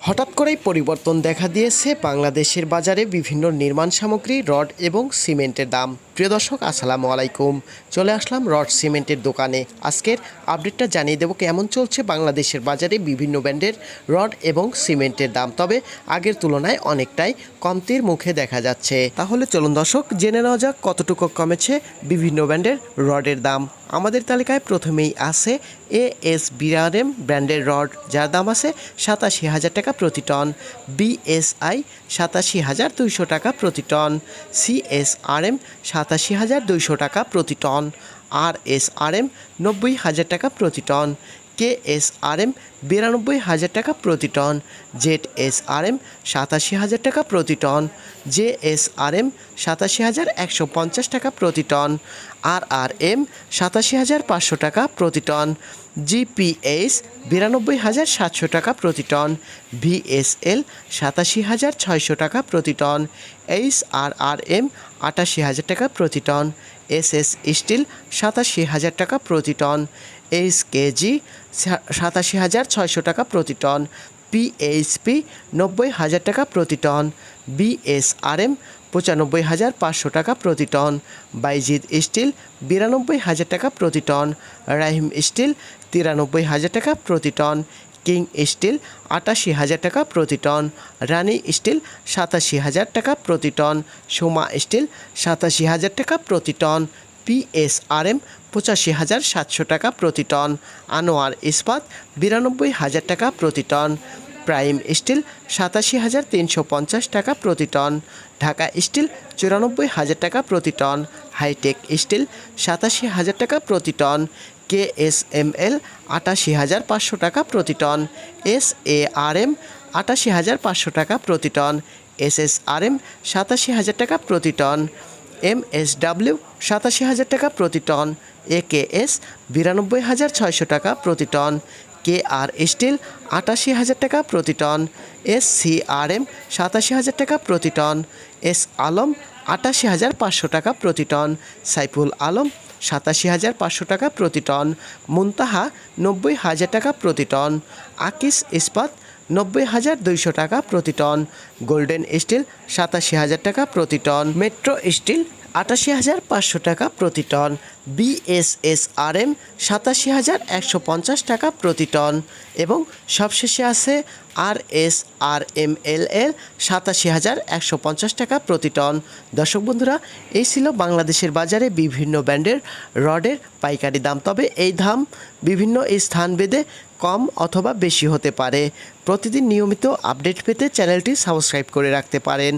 হঠাৎ করেই পরিবর্তন দেখা দিয়েছে বাংলাদেশের বাজারে বিভিন্ন নির্মাণ সামগ্রী রড এবং সিমেন্টের দাম। প্রিয় দর্শক, আসসালামু আলাইকুম। চলে আসলাম রড সিমেন্টের দোকানে। আজকের আপডেটটা জানিয়ে দেবো কেমন চলছে বাংলাদেশের বাজারে বিভিন্ন ব্র্যান্ডের রড এবং সিমেন্টের দাম। তবে আগের তুলনায় অনেকটাই কমতির মুখে দেখা যাচ্ছে। তাহলে চলুন দর্শক, জেনে নেওয়া যাক কতটুকু কমেছে বিভিন্ন ব্র্যান্ডের রডের দাম। আমাদের তালিকায় প্রথমেই আছে এ এস বিআরএম ব্র্যান্ডের রড, যার দাম আছে সাতাশি হাজার টাকা প্রতি টন। বিএসআই সাতাশি হাজার দুইশো টাকা প্রতি টন। সিএসআরএম সাতাশি হাজার দুইশো টাকা প্রতি ton. R S R M নব্বই হাজার টাকা প্রতি ton. K S R M বিরানব্বই হাজার টাকা প্রতি ton. Z S R M সাতাশি হাজার টাকা প্রতি ton. J S R M সাতাশি হাজার একশো পঞ্চাশ টাকা প্রতি টন। আর আর এম সাতাশি হাজার পাঁচশো টাকা প্রতি টন। জিপিএস বিরানব্বই হাজার সাতশো টাকা প্রতি টন, ভিএসএল সাতাশি হাজার ছয়শো টাকা প্রতি ton H R R M আটাশি হাজার টাকা প্রতি টন এস এস স্টিল সাতাশি হাজার টাকা প্রতি টন এইচ কেজি সাতাশি হাজার ছয়শো টাকা প্রতি টন, পিএইচপি নব্বই হাজার টাকা প্রতি টন, বিএসআরএম পঁচানব্বই হাজার পাঁচশো টাকা প্রতি টন। বাইজিদ স্টিল, বিরানব্বই হাজার টাকা প্রতি টন। রাহিম স্টিল, তিরানব্বই হাজার টাকা প্রতি টন। কিং স্টিল, আটাশি হাজার টাকা প্রতি টন। রানী স্টিল, সাতাশি হাজার টাকা প্রতি টন। সোমা স্টিল, সাতাশি হাজার টাকা প্রতি টন। পিএসআরএম পঁচাশি হাজার সাতশো টাকা প্রতি টন। আনোয়ার ইস্পাত, বিরানব্বই হাজার টাকা প্রতি টন। প্রাইম স্টিল সাতাশি হাজার তিনশো পঞ্চাশ টাকা প্রতি টন, ঢাকা স্টিল চুরানব্বই হাজার টাকা প্রতি টন, হাইটেক স্টিল সাতাশি হাজার টাকা প্রতি ton K S M L আটাশি হাজার পাঁচশো টাকা প্রতি ton S A R M আটাশি হাজার পাঁচশো টাকা প্রতি ton S S R M সাতাশি হাজার টাকা প্রতি টন এম এস ডাব্লিউ সাতাশি হাজার টাকা প্রতি টন এ কে এস বিরানব্বই হাজার ছয়শো টাকা প্রতি টন কে আর স্টিল আটাশি হাজার টাকা প্রতি ton S C R M সাতাশি হাজার টাকা প্রতি টন এস আলম আটাশি হাজার পাঁচশো টাকা প্রতি টন, সাইফুল আলম সাতাশি হাজার পাঁচশো টাকা প্রতি টন, মুনতাহা নব্বই হাজার টাকা প্রতি টন, আকিস ইস্পাত নব্বই হাজার দুইশো টাকা প্রতি টন, গোল্ডেন স্টিল সাতাশি হাজার টাকা প্রতি টন, মেট্রো স্টিল আটাশি হাজার পাঁচশো টাকা প্রতি টন। বিএসএসআরএম সাতাশি হাজার একশো পঞ্চাশ টাকা প্রতি টন। এবং সবশেষে আছে আর এস আর এম এল এল সাতাশি হাজার একশো পঞ্চাশ টাকা প্রতি টন। দর্শক বন্ধুরা, এই ছিল বাংলাদেশের বাজারে বিভিন্ন ব্র্যান্ডের রডের পাইকারি দাম। তবে এই দাম বিভিন্ন স্থানভেদে কম অথবা বেশি হতে পারে। প্রতিদিন নিয়মিত আপডেট পেতে চ্যানেলটি সাবস্ক্রাইব করে রাখতে পারেন।